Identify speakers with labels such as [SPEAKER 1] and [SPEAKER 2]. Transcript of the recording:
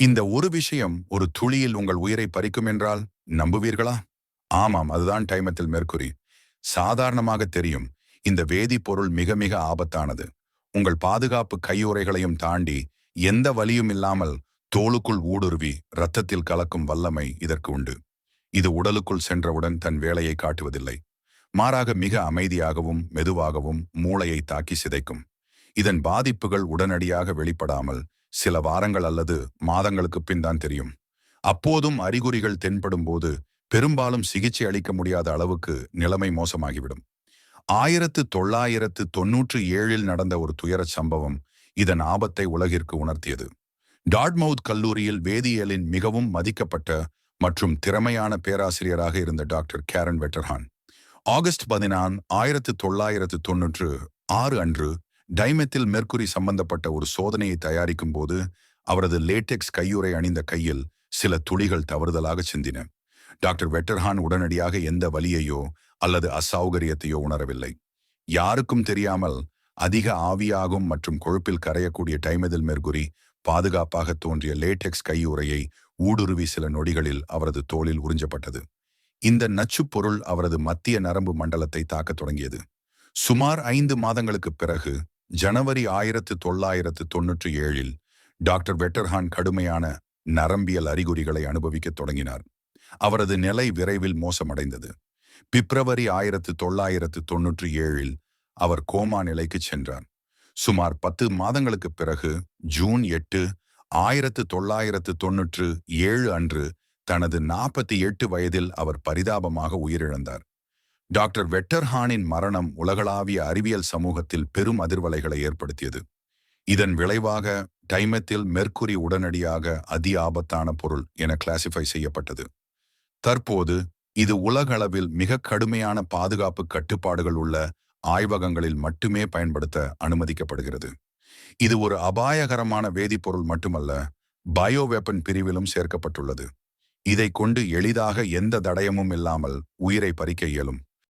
[SPEAKER 1] இந்த ஒரு விஷயம் ஒரு துளியில் உங்கள் உயிரை பறிக்கும் என்றால் நம்புவீர்களா? ஆமாம் அதுதான் டைமத்தில் மெர்க்குரி. சாதாரணமாக தெரியும் இந்த வேதிப்பொருள் மிக மிக ஆபத்தானது. உங்கள் பாதுகாப்பு கையுறைகளையும் தாண்டி எந்த வலியும் இல்லாமல் தோலுக்குள் ஊடுருவி இரத்தத்தில் கலக்கும் வல்லமை இதற்கு உண்டு. இது உடலுக்குள் சென்றவுடன் தன் வேலையை காட்டுவதில்லை. மாறாக மிக அமைதியாகவும் மெதுவாகவும் மூளையை தாக்கி சிதைக்கும். இதன் பாதிப்புகள் உடனடியாக வெளிப்படாமல் சில வாரங்கள் அல்லது மாதங்களுக்கு பின் தான் தெரியும். அப்போதும் அறிகுறிகள் தென்படும் போது பெரும்பாலும் சிகிச்சை அளிக்க முடியாத அளவுக்கு நிலைமை மோசமாகிவிடும். ஆயிரத்து தொள்ளாயிரத்து தொன்னூற்று ஏழில் நடந்த ஒரு துயரச் சம்பவம் இதன் ஆபத்தை உலகிற்கு உணர்த்தியது. டாட்மவுத் கல்லூரியில் வேதியியலின் மிகவும் மதிக்கப்பட்ட மற்றும் திறமையான பேராசிரியராக இருந்த டாக்டர் கேரன் வெட்டர்ஹான். ஆகஸ்ட் பதினான் ஆயிரத்து தொள்ளாயிரத்து தொன்னூற்று ஆறு அன்று டைமெத்தில் மெர்க்குரி சம்பந்தப்பட்ட ஒரு சோதனையை தயாரிக்கும் போது அவரது லேட்டெக்ஸ் கையுறை அணிந்த கையில் சில துளிகள் தவறுதலாக சிந்தின. டாக்டர் வெட்டர்ஹான் உடனடியாக எந்த வலியையோ அல்லது அசௌகரியத்தையோ உணரவில்லை. யாருக்கும் தெரியாமல் அதிக ஆவியாகும் மற்றும் கொழுப்பில் கரையக்கூடிய டைமெதில் மெர்குரி பாதுகாப்பாக தோன்றிய லேட்டெக்ஸ் கையுறையை ஊடுருவி சில நொடிகளில் அவரது தோளில் உறிஞ்சப்பட்டது. இந்த நச்சுப் பொருள் அவரது மத்திய நரம்பு மண்டலத்தை தாக்கத் தொடங்கியது. சுமார் ஐந்து மாதங்களுக்குப் பிறகு ஜனவரி ஆயிரத்து தொள்ளாயிரத்து தொன்னூற்றி ஏழில் டாக்டர் வெட்டர்ஹான் கடுமையான நரம்பியல் அறிகுறிகளை அனுபவிக்கத் தொடங்கினார். அவரது நிலை விரைவில் மோசமடைந்தது. பிப்ரவரி ஆயிரத்து தொள்ளாயிரத்து தொன்னூற்றி ஏழில் அவர் கோமா நிலைக்கு சென்றார். சுமார் பத்து மாதங்களுக்கு பிறகு ஜூன் எட்டு ஆயிரத்து தொள்ளாயிரத்து தொன்னூற்று ஏழு அன்று தனது நாற்பத்தி எட்டு வயதில் அவர் பரிதாபமாக உயிரிழந்தார். டாக்டர் வெட்டர்ஹானின் மரணம் உலகளாவிய அறிவியல் சமூகத்தில் பெரும் அதிர்வலைகளை ஏற்படுத்தியது. இதன் விளைவாக டைமத்தில் மெர்க்குரி உடனடியாக அதி ஆபத்தான பொருள் என கிளாசிஃபை செய்யப்பட்டது. தற்போது இது உலகளவில் மிக கடுமையான பாதுகாப்பு கட்டுப்பாடுகள் உள்ள ஆய்வகங்களில் மட்டுமே பயன்படுத்த அனுமதிக்கப்படுகிறது. இது ஒரு அபாயகரமான வேதிப்பொருள் மட்டுமல்ல பயோ வெப்பன் பிரிவிலும் சேர்க்கப்பட்டுள்ளது. இதை கொண்டு எளிதாக எந்த தடயமும் இல்லாமல் உயிரை பறிக்க இயலும்.